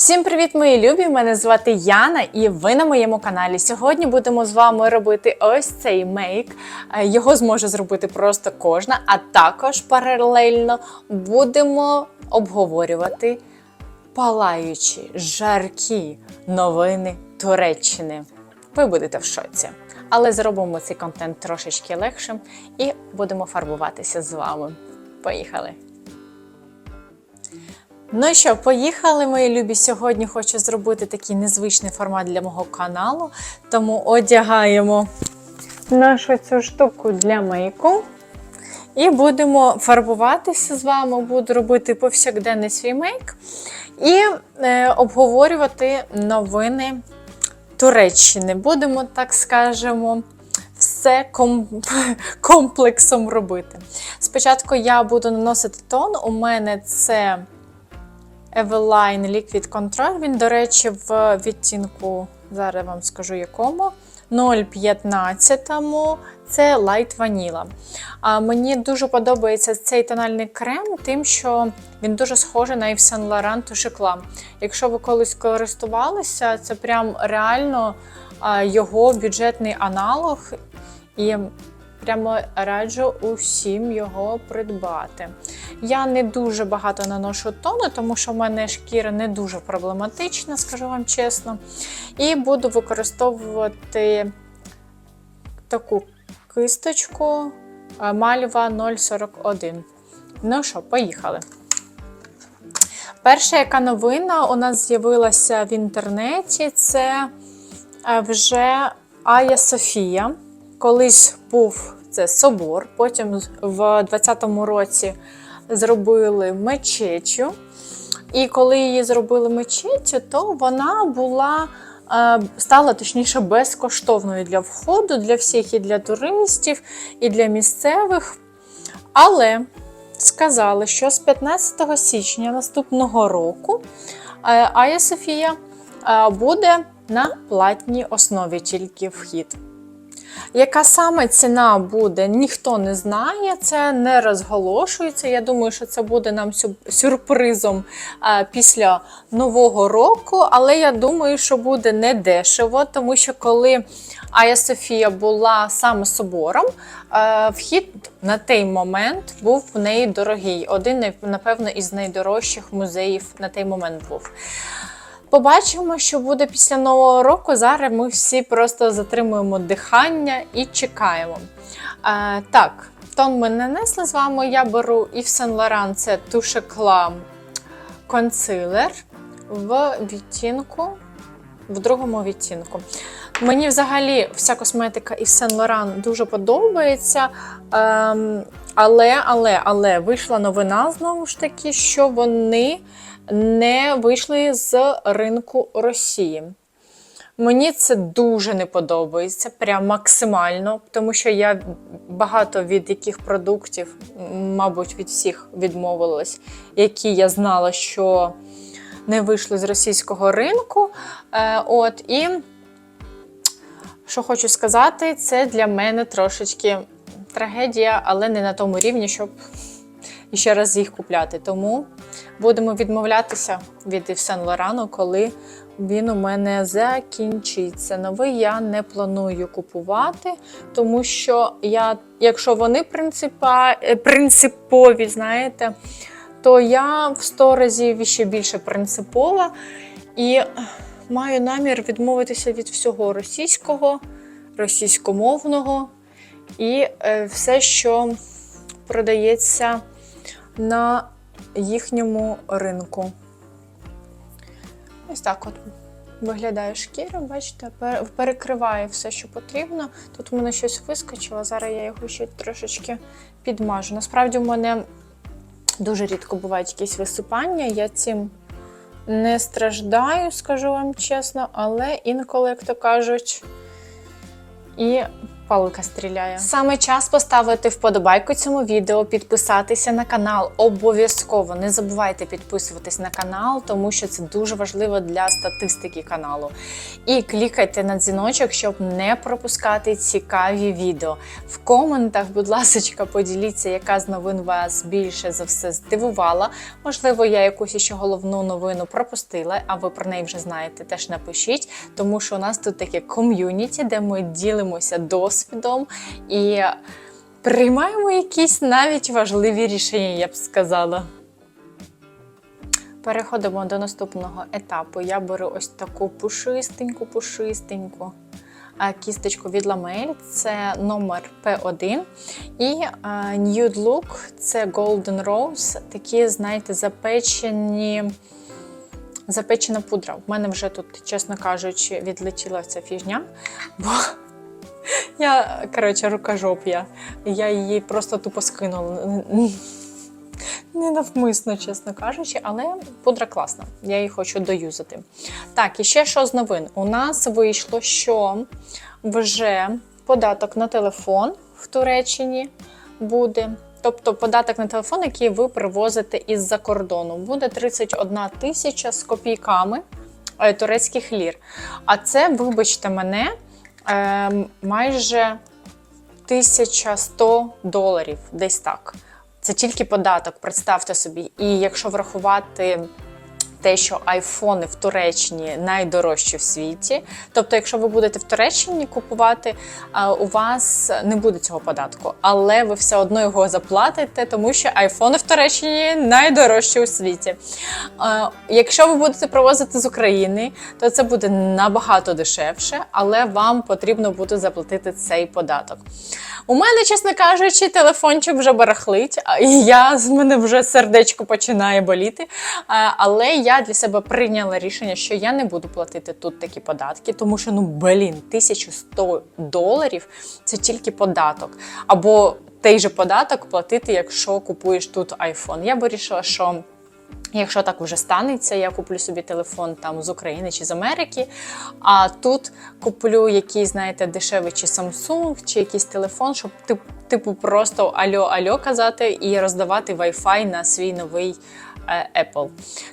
Всім привіт, мої любі! Мене звати Яна, і ви на моєму каналі. Сьогодні будемо з вами робити ось цей мейк. Е, Його зможе зробити просто кожна, а також паралельно будемо обговорювати палаючі, жаркі новини Туреччини. Ви будете в шоці. Але зробимо цей контент трошечки легшим і будемо фарбуватися з вами. Поїхали! Ну що, поїхали, мої любі. Сьогодні хочу зробити такий незвичний формат для мого каналу. Тому одягаємо нашу цю штуку для мейку. І будемо фарбуватися з вами, буду робити повсякденний свій мейк і е, обговорювати новини Туреччини. Будемо, так скажемо, все ком- комплексом робити. Спочатку я буду наносити тон. У мене це Eveline Liquid Control. Він, до речі, в відтінку, зараз вам скажу якому. 0,15 це Light Vanilla. А мені дуже подобається цей тональний крем, тим, що він дуже схожий на Yves Saint Laurent Eclat. Якщо ви колись користувалися, це прям реально його бюджетний аналог. І прямо раджу усім його придбати. Я не дуже багато наношу тону, тому що в мене шкіра не дуже проблематична, скажу вам чесно. І буду використовувати таку кисточку е, Мальва 041. Ну що, поїхали. Перша яка новина у нас з'явилася в інтернеті, це е, вже Ая Софія. Колись був це собор, потім в 20-му році зробили мечетю. І коли її зробили мечетю, то вона була е, стала точніше безкоштовною для входу, для всіх, і для туристів, і для місцевих. Але сказали, що з 15 січня наступного року е, Ая Софія е, буде на платній основі тільки вхід. Яка саме ціна буде, ніхто не знає, це не розголошується. Я думаю, що це буде нам сюрпризом після нового року, але я думаю, що буде не дешево, тому що коли Ая Софія була саме собором, е, вхід на той момент був в неї дорогий. Один, напевно, із найдорожчих музеїв на той момент був. Побачимо, що буде після нового року. Зараз ми всі просто затримуємо дихання і чекаємо. Е, так, тон ми нанесли з вами. Я беру Yves Saint Laurent, це Eclat консилер в відтінку, в другому відтінку. Мені взагалі вся косметика Yves Saint Laurent дуже подобається. Ем, але, але, але вийшла новина знову ж таки, що вони не вийшли з ринку Росії. Мені це дуже не подобається, прям максимально, тому що я багато від яких продуктів, мабуть, від всіх відмовилась, які я знала, що не вийшли з російського ринку. Е, от, і що хочу сказати, це для мене трошечки трагедія, але не на тому рівні, щоб ще раз їх купляти. Тому будемо відмовлятися від Yves Laurent, коли він у мене закінчиться. Новий я не планую купувати, тому що я, якщо вони принципа, е, принципові, знаєте, то я в 100 разів ще більше принципова і маю намір відмовитися від всього російського, російськомовного і е, все, що продається на їхньому ринку. Ось так от виглядає шкіра, бачите, пер- перекриває все, що потрібно. Тут у мене щось вискочило, зараз я його ще трошечки підмажу. Насправді, у мене дуже рідко бувають якісь висипання, я цим не страждаю, скажу вам чесно, але інколи, як то кажуть, і палка стріляє. Саме час поставити вподобайку цьому відео, підписатися на канал. Обов'язково не забувайте підписуватись на канал, тому що це дуже важливо для статистики каналу. І клікайте на дзвіночок, щоб не пропускати цікаві відео. В коментах, будь ласка, поділіться, яка з новин вас більше за все здивувала. Можливо, я якусь ще головну новину пропустила, а ви про неї вже знаєте. Теж напишіть, тому що у нас тут таке ком'юніті, де ми ділимося досвідом і приймаємо якісь навіть важливі рішення, я б сказала. Переходимо до наступного етапу. Я беру ось таку пушистеньку, пушистеньку кісточку від Lamel, це номер P1. І Nude Look це Golden Rose, такі, знаєте, запечені. Запечена пудра. У мене вже тут, чесно кажучи, відлетіла ця фігня, бо я, коротше, рукожоп я. Я її просто тупо скинула. Не навмисно, чесно кажучи, але пудра класна. Я її хочу доюзати. Так, і ще що з новин? У нас вийшло, що вже податок на телефон в Туреччині буде. Тобто податок на телефон, який ви привозите із-за кордону, буде 31 тисяча з копійками е, турецьких лір. А це, вибачте мене, е, майже 1100 доларів, десь так. Це тільки податок, представте собі. І якщо врахувати те, що айфони в Туреччині найдорожчі в світі, тобто, якщо ви будете в Туреччині купувати, у вас не буде цього податку, але ви все одно його заплатите, тому що айфони в Туреччині найдорожчі у світі. Якщо ви будете привозити з України, то це буде набагато дешевше, але вам потрібно буде заплатити цей податок. У мене, чесно кажучи, телефончик вже барахлить, і я з мене вже сердечко починає боліти. Але я для себе прийняла рішення, що я не буду платити тут такі податки, тому що ну блін, 1100 доларів це тільки податок. Або той же податок платити, якщо купуєш тут iPhone. Я вирішила, що. Якщо так вже станеться, я куплю собі телефон там з України чи з Америки. А тут куплю якийсь, знаєте, дешевий чи Samsung, чи якийсь телефон, щоб тип- типу просто альо-альо казати і роздавати Wi-Fi на свій новий Apple.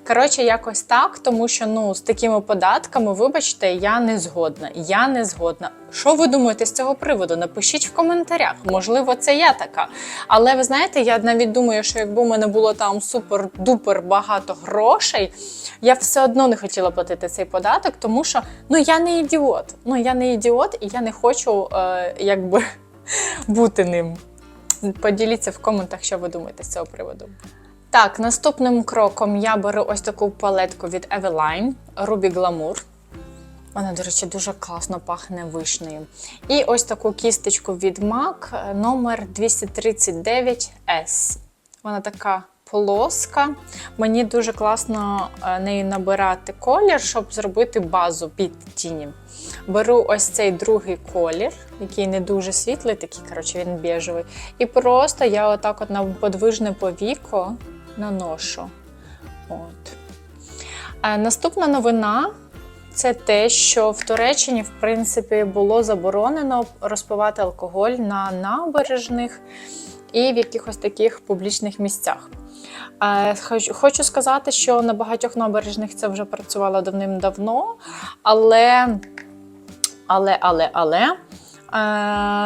Коротше, якось так, тому що ну з такими податками, вибачте, я не згодна. Я не згодна. Що ви думаєте з цього приводу? Напишіть в коментарях. Можливо, це я така. Але ви знаєте, я навіть думаю, що якби у мене було там супер-дупер багато грошей, я все одно не хотіла платити цей податок, тому що ну я не ідіот. Ну я не ідіот, і я не хочу е, якби бути ним. Поділіться в коментах, що ви думаєте з цього приводу. Так, наступним кроком я беру ось таку палетку від Eveline Ruby Glamour. Вона, до речі, дуже класно пахне вишнею. І ось таку кісточку від MAC номер 239S. Вона така плоска. Мені дуже класно е, нею набирати колір, щоб зробити базу під тіні. Беру ось цей другий колір, який не дуже світлий, такий, коротше, він біжевий. І просто я отак от на подвижне повіко наношу. От. Е, Наступна новина це те, що в Туреччині, в принципі, було заборонено розпивати алкоголь на набережних і в якихось таких публічних місцях. Е, Хочу сказати, що на багатьох набережних це вже працювало давним-давно, але, але, але, але. Е,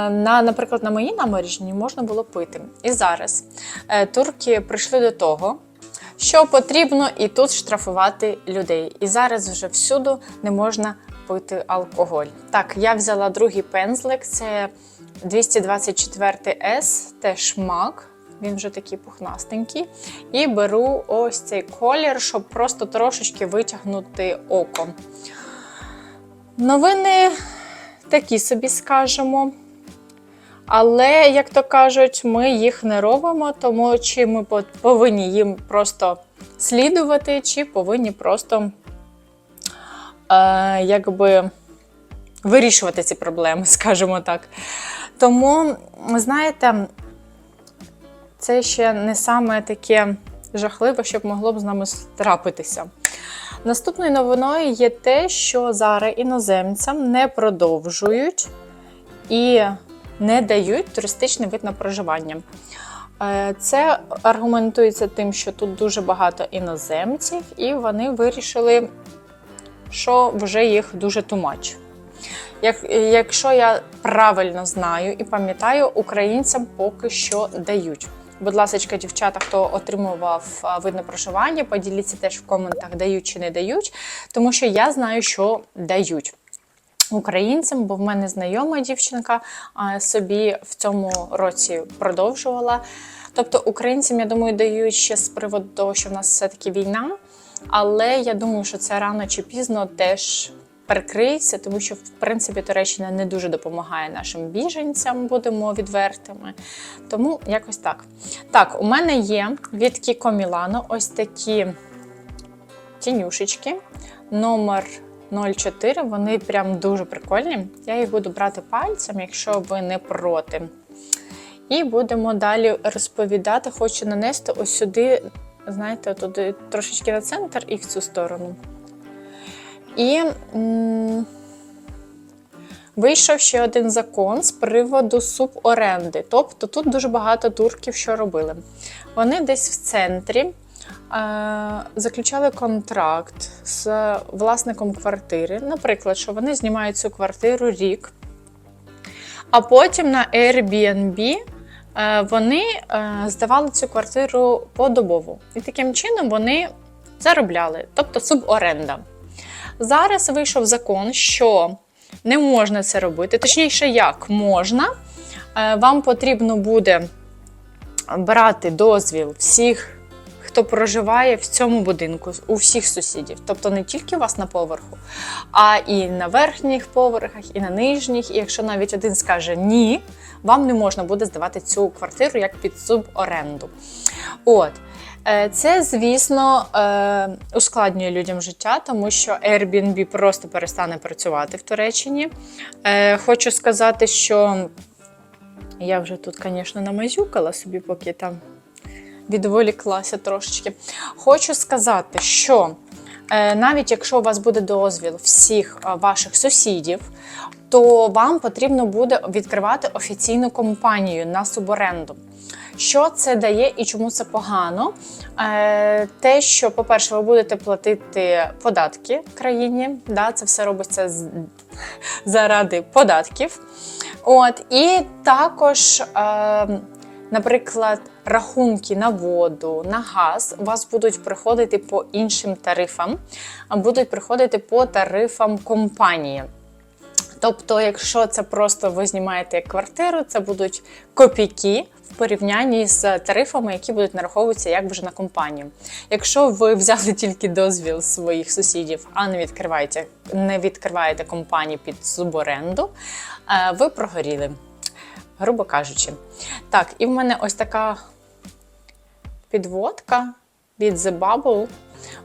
На, наприклад, на моїй набережній можна було пити. І зараз е, турки прийшли до того, що потрібно і тут штрафувати людей. І зараз вже всюди не можна пити алкоголь. Так, я взяла другий пензлик, це 224S, теж мак. Він вже такий пухнастенький. І беру ось цей колір, щоб просто трошечки витягнути око. Новини такі собі скажемо. Але, як то кажуть, ми їх не робимо, тому чи ми повинні їм просто слідувати, чи повинні просто е, якби вирішувати ці проблеми, скажімо так. Тому, знаєте, це ще не саме таке жахливе, що б могло б з нами трапитися. Наступною новиною є те, що зараз іноземцям не продовжують і не дають туристичний вид на проживання. Е, Це аргументується тим, що тут дуже багато іноземців, і вони вирішили, що вже їх дуже тумач. Як, якщо я правильно знаю і пам'ятаю, українцям поки що дають. Будь ласка, дівчата, хто отримував а, вид проживання, поділіться теж в коментах, дають чи не дають, тому що я знаю, що дають. Українцям, бо в мене знайома дівчинка собі в цьому році продовжувала. Тобто українцям, я думаю, дають ще з приводу того, що в нас все-таки війна, але я думаю, що це рано чи пізно теж перекриється, тому що в принципі Туреччина не дуже допомагає нашим біженцям, будемо відвертими. Тому якось так. Так, у мене є від Кіко Мілано ось такі тінюшечки. Номер 04. Вони прям дуже прикольні. Я їх буду брати пальцем, якщо ви не проти. І будемо далі розповідати. Хочу нанести ось сюди, знаєте, туди трошечки на центр і в цю сторону. І вийшов ще один закон з приводу суборенди. Тобто тут дуже багато турків, що робили. Вони десь в центрі е, заключали контракт з власником квартири. Наприклад, що вони знімають цю квартиру рік, а потім на Airbnb е, вони е, здавали цю квартиру подобово. І таким чином вони заробляли, тобто суборенда. Зараз вийшов закон, що не можна це робити. Точніше, як можна. Е, Вам потрібно буде брати дозвіл всіх, хто проживає в цьому будинку, у всіх сусідів. Тобто не тільки у вас на поверху, а і на верхніх поверхах, і на нижніх. І якщо навіть один скаже ні, вам не можна буде здавати цю квартиру як під суборенду. От. Е, Це, звісно, е, ускладнює людям життя, тому що Airbnb просто перестане працювати в Туреччині. Е, Хочу сказати, що я вже тут, звісно, намазюкала собі, поки там відволіклася трошечки. Хочу сказати, що навіть якщо у вас буде дозвіл всіх ваших сусідів, то вам потрібно буде відкривати офіційну компанію на суборенду. Що це дає і чому це погано? Е, те, що, по-перше, ви будете платити податки країні, да, це все робиться з- заради податків. От, і також, е, наприклад, рахунки на воду, на газ у вас будуть приходити по іншим тарифам, будуть приходити по тарифам компанії. Тобто, якщо це просто ви знімаєте як квартиру, це будуть копійки в порівнянні з тарифами, які будуть нараховуватися як вже на компанію. Якщо ви взяли тільки дозвіл своїх сусідів, а не відкриваєте, не відкриваєте компанію під суборенду, е, ви прогоріли, грубо кажучи. Так, і в мене ось така підводка від The Bubble.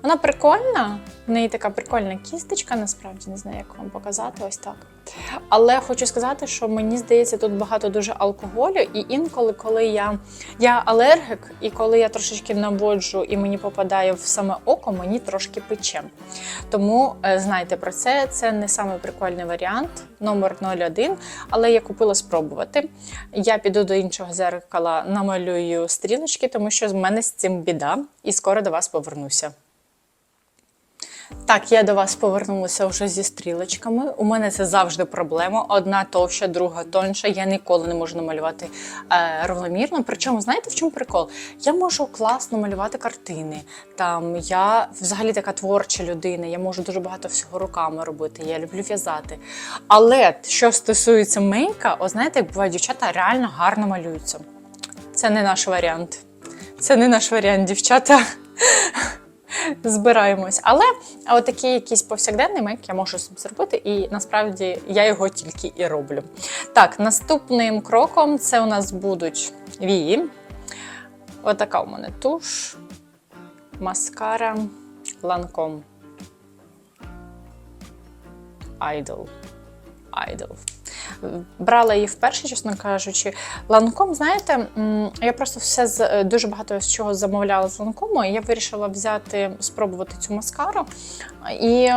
Вона прикольна, в неї така прикольна кісточка, насправді не знаю, як вам показати ось так. Але хочу сказати, що мені здається, тут багато дуже алкоголю, і інколи, коли я, я алергік, і коли я трошечки наводжу і мені попадає в саме око, мені трошки пече. Тому е, знайте про це, це не самий прикольний варіант, номер 01, але я купила спробувати. Я піду до іншого зеркала, намалюю стрілочки, тому що з мене з цим біда, і скоро до вас повернуся. Так, я до вас повернулася вже зі стрілочками. У мене це завжди проблема. Одна товща, друга тонша. Я ніколи не можу намалювати е, рівномірно. Причому, знаєте, в чому прикол? Я можу класно малювати картини. Там я взагалі така творча людина, я можу дуже багато всього руками робити. Я люблю в'язати. Але що стосується мейка, о, знаєте, як буває, дівчата реально гарно малюються. Це не наш варіант. Це не наш варіант, дівчата збираємось. Але от такий якийсь повсякденний мейк я можу собі зробити, і насправді я його тільки і роблю. Так, наступним кроком це у нас будуть вії. Отака у мене туш, маскара, ланком. Idol. Idol. Брала її вперше, чесно кажучи. Ланком, знаєте, я просто все е, дуже багато з чого замовляла з ланкому, і я вирішила взяти, спробувати цю маскару. І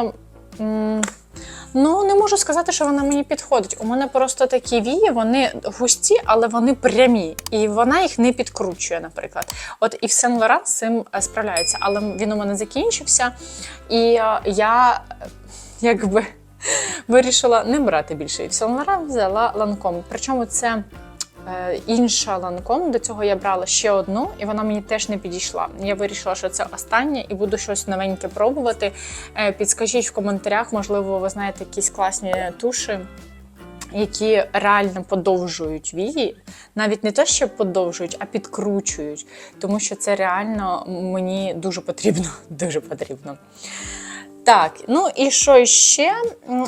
Ну, не можу сказати, що вона мені підходить. У мене просто такі вії, вони густі, але вони прямі. І вона їх не підкручує, наприклад. От і в Сен Лоран з цим е, справляється. Але він у мене закінчився. І е, я якби вирішила не брати більше. І в Сен взяла ланком. Причому це. е, Інша ланком, до цього я брала ще одну, і вона мені теж не підійшла. Я вирішила, що це останнє, і буду щось новеньке пробувати. Е, Підскажіть в коментарях, можливо, ви знаєте якісь класні туші, які реально подовжують вії. Навіть не те, що подовжують, а підкручують. Тому що це реально мені дуже потрібно. Дуже потрібно. Так, ну і що ще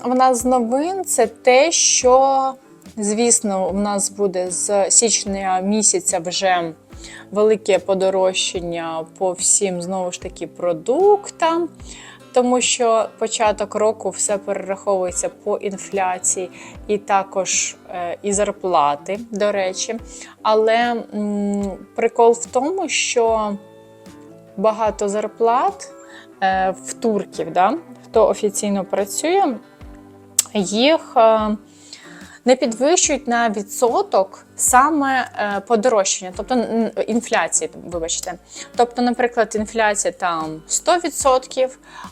в нас з новин? Це те, що, звісно, у нас буде з січня місяця вже велике подорожчання по всім знову ж таки продуктам, тому що початок року все перераховується по інфляції, і також е, і зарплати, до речі. Але прикол в тому, що багато зарплат в турків, да, хто офіційно працює, їх е, не підвищують на відсоток саме е, подорожчання, тобто інфляції, вибачте. Тобто, наприклад, інфляція там 100%,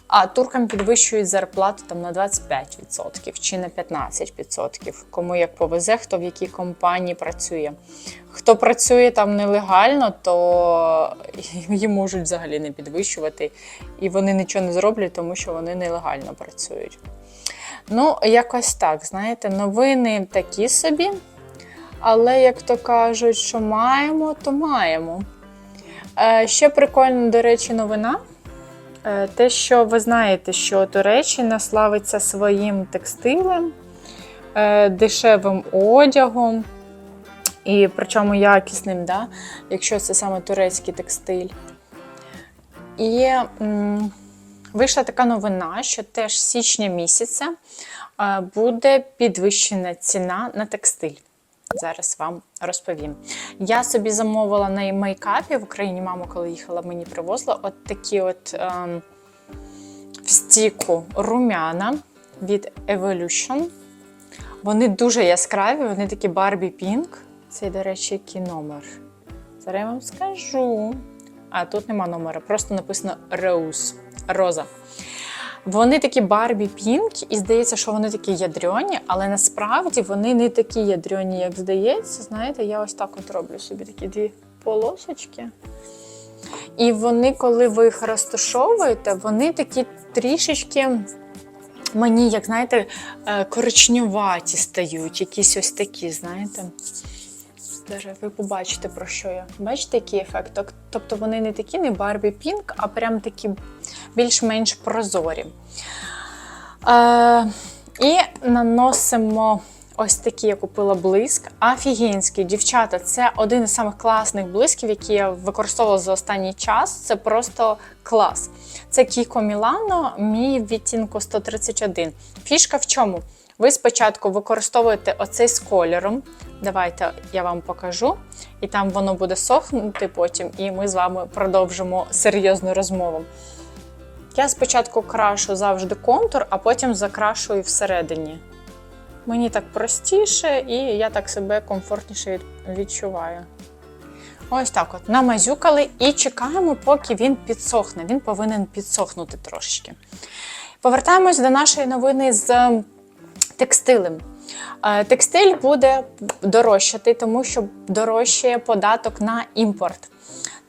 а туркам підвищують зарплату там на 25% чи на 15%. Кому як повезе, хто в якій компанії працює. Хто працює там нелегально, то їм можуть взагалі не підвищувати, і вони нічого не зроблять, тому що вони нелегально працюють. Ну, якось так, знаєте, новини такі собі. Але, як то кажуть, що маємо, то маємо. Е, ще прикольна, до речі, новина. Е, те, що ви знаєте, що Туреччина славиться своїм текстилем, е, дешевим одягом, і причому якісним, да? якщо це саме турецький текстиль. І м, вийшла така новина, що теж січня місяця е, буде підвищена ціна на текстиль. Зараз вам розповім. Я собі замовила на мейкапі в Україні. Мама, коли їхала, мені привозила от такі от ем, стіку румяна від Evolution. Вони дуже яскраві, вони такі Barbie Pink. Це, до речі, який номер. Зараз я вам скажу. А тут нема номера, просто написано Rose. Роза. Вони такі Барбі Пінк, і здається, що вони такі ядрьоні, але насправді вони не такі ядрьоні, як здається. Знаєте, я ось так от роблю собі такі дві полосочки. І вони, коли ви їх розташовуєте, вони такі трішечки. Мені, як знаєте, е, коричневаті стають, якісь ось такі, знаєте. Зараз ви побачите, про що я. Бачите, який ефект? Тобто вони не такі, не Барбі Пінк, а прям такі більш-менш прозорі. Е, і наносимо ось такий, я купила блиск. Офігенський, дівчата, це один із самих класних блисків, які я використовувала за останній час. Це просто клас. Це Kiko Milano, мій відтінку 131. Фішка в чому? Ви спочатку використовуєте оцей з кольором. Давайте я вам покажу, і там воно буде сохнути потім, і ми з вами продовжимо серйозну розмову. Я спочатку крашу завжди контур, а потім закрашую всередині. Мені так простіше, і я так себе комфортніше відчуваю. Ось так от намазюкали і чекаємо, поки він підсохне. Він повинен підсохнути трошечки. Повертаємось до нашої новини з текстилем. Е, Текстиль буде дорожчати, тому що дорожчає податок на імпорт.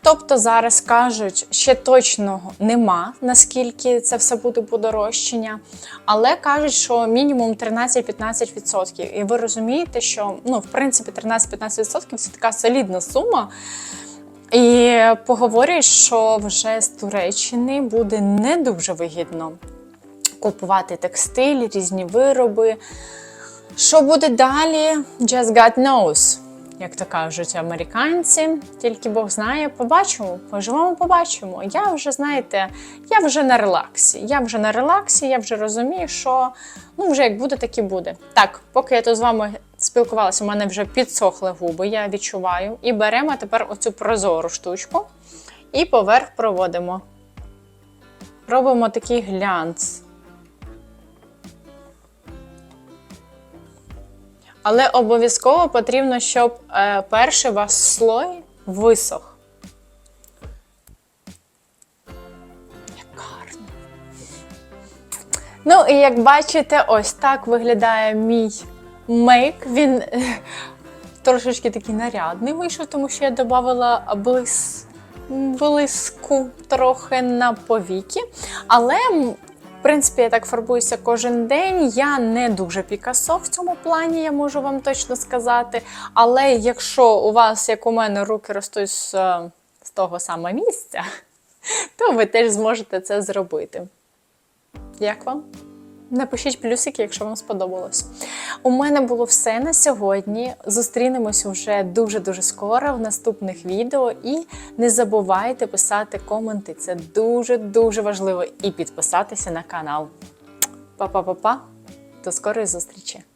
Тобто зараз кажуть, ще точно нема, наскільки це все буде подорожчання, але кажуть, що мінімум 13-15%. І ви розумієте, що ну, в принципі 13-15% це така солідна сума. І поговорюють, що вже з Туреччини буде не дуже вигідно купувати текстиль, різні вироби. Що буде далі? Just God knows, як то кажуть американці. Тільки Бог знає, побачимо, поживемо, побачимо. Я вже, знаєте, я вже на релаксі. Я вже на релаксі, я вже розумію, що ну, вже як буде, так і буде. Так, поки я тут з вами спілкувалася, у мене вже підсохли губи, я відчуваю. І беремо тепер оцю прозору штучку і поверх проводимо. Робимо такий глянц. Але обов'язково потрібно, щоб е, перший ваш слой висох. Як. Ну, і як бачите, ось так виглядає мій мейк. Він е, трошечки такий нарядний вийшов, тому що я додавала блиску трохи на повіки. Але, в принципі, я так фарбуюся кожен день. Я не дуже пікасо в цьому плані, я можу вам точно сказати. Але якщо у вас, як у мене, руки ростуть з, е, з того самого місця, то ви теж зможете це зробити. Як вам? Напишіть плюсики, якщо вам сподобалось. У мене було все на сьогодні. Зустрінемось вже дуже-дуже скоро в наступних відео. І не забувайте писати коменти. Це дуже-дуже важливо. І підписатися на канал. Па-па-па-па. До скорої зустрічі!